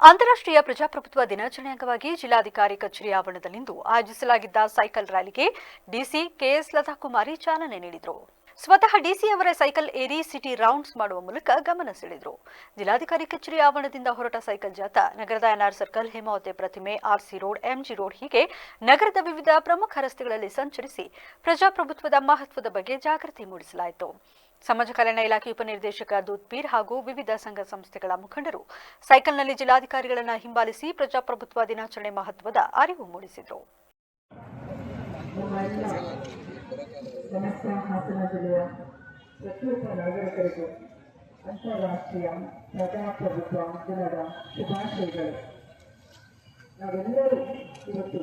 ಅಂತಾರಾಷ್ಟ್ರೀಯ ಪ್ರಜಾಪ್ರಭುತ್ವ ದಿನಾಚರಣೆ ಅಂಗವಾಗಿ ಜಿಲ್ಲಾಧಿಕಾರಿ ಕಚೇರಿ ಆವರಣದಲ್ಲಿಂದು ಆಯೋಜಿಸಲಾಗಿದ್ದ ಸೈಕಲ್ ರ್ಯಾಲಿಗೆ ಡಿಸಿ ಕೆಎಸ್ ಲತಾಕುಮಾರಿ ಚಾಲನೆ ನೀಡಿದರು. ಸ್ವತಃ ಡಿಸಿ ಅವರ ಸೈಕಲ್ ಏರಿ ಸಿಟಿ ರೌಂಡ್ಸ್ ಮಾಡುವ ಮೂಲಕ ಗಮನ ಸೆಳೆದರು. ಜಿಲ್ಲಾಧಿಕಾರಿ ಕಚೇರಿ ಆವರಣದಿಂದ ಹೊರಟ ಸೈಕಲ್ ಜಾಥಾ, ನಗರದ ಎನ್ಆರ್ ಸರ್ಕಲ್, ಹೇಮಾವತಿ ಪ್ರತಿಮೆ, ಆರ್ಸಿ ರೋಡ್, ಎಂಜಿ ರೋಡ್ ಹೀಗೆ ನಗರದ ವಿವಿಧ ಪ್ರಮುಖ ರಸ್ತೆಗಳಲ್ಲಿ ಸಂಚರಿಸಿ ಪ್ರಜಾಪ್ರಭುತ್ವದ ಮಹತ್ವದ ಬಗ್ಗೆ ಜಾಗೃತಿ ಮೂಡಿಸಲಾಯಿತು. ಸಮಾಜ ಕಲ್ಯಾಣ ಇಲಾಖೆ ಉಪನಿರ್ದೇಶಕ ದೂದ್ಪೀರ್ ಹಾಗೂ ವಿವಿಧ ಸಂಘ ಸಂಸ್ಥೆಗಳ ಮುಖಂಡರು ಸೈಕಲ್ನಲ್ಲಿ ಜಿಲ್ಲಾಧಿಕಾರಿಗಳನ್ನು ಹಿಂಬಾಲಿಸಿ ಪ್ರಜಾಪ್ರಭುತ್ವ ದಿನಾಚರಣೆ ಮಹತ್ವದ ಅರಿವು ಮೂಡಿಸಿದರು. ಸಮಸ್ತ ಹಾಸನ ಜಿಲ್ಲೆಯ ಪ್ರತಿಯೊಬ್ಬ ನಾಗರಿಕರಿಗೂ ಅಂತಾರಾಷ್ಟ್ರೀಯ ಪ್ರಜಾಪ್ರಭುತ್ವ ದಿನದ ಶುಭಾಶಯಗಳು. ನಾವೆಲ್ಲರೂ ಇವತ್ತು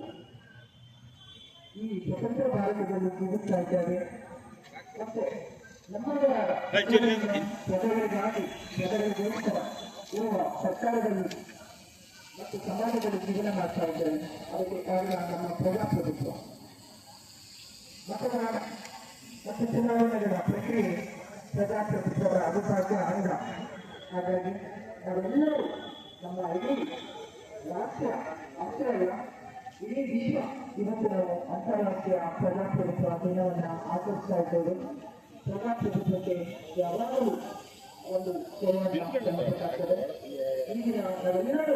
ಈ ಸ್ವತಂತ್ರ ಭಾರತದಲ್ಲಿ ಜೀವಿಸ್ತಾ ಇದ್ದೇವೆ. ಮತ್ತು ನಮ್ಮದೇ ಆದ ಪ್ರಜೆಗಳಿಗಾಗಿ ಪ್ರಜೆಗಳಿಗೋಸ್ಕರ ಇರುವ ಸರ್ಕಾರದಲ್ಲಿ ಮತ್ತು ಸಮಾಜದಲ್ಲಿ ಜೀವನ ಮಾಡ್ತಾ ಇದ್ದೇವೆ. ಅದಕ್ಕೆ ಕಾರಣ ನಮ್ಮ ಪ್ರಜಾಪ್ರಭುತ್ವ. ಮತದಾನ ಮತ್ತು ಚುನಾವಣೆಗಳ ಪ್ರಕ್ರಿಯೆ ಪ್ರಜಾಪ್ರಭುತ್ವದ ಅವಿಭಾಜ್ಯ ಅಂಗ. ಹಾಗಾಗಿ ನಾವೆಲ್ಲರೂ ನಮ್ಮ ಇಡೀ ರಾಷ್ಟ್ರ ಅಷ್ಟೇ ಅಲ್ಲ ಇಡೀ ವಿಶ್ವ ಇವತ್ತು ನಾವು ಅಂತಾರಾಷ್ಟ್ರೀಯ ಪ್ರಜಾಪ್ರಭುತ್ವ ದಿನವನ್ನು ಆಚರಿಸ್ತಾ ಇದ್ದೇವೆ. ಪ್ರಜಾಪ್ರಭುತ್ವಕ್ಕೆ ಯಾವಾಗಲೂ ಒಂದು ಸಲ್ಲಿಸಬೇಕಾಗ್ತದೆ ಈಗಿನ ನಾವೆಲ್ಲರೂ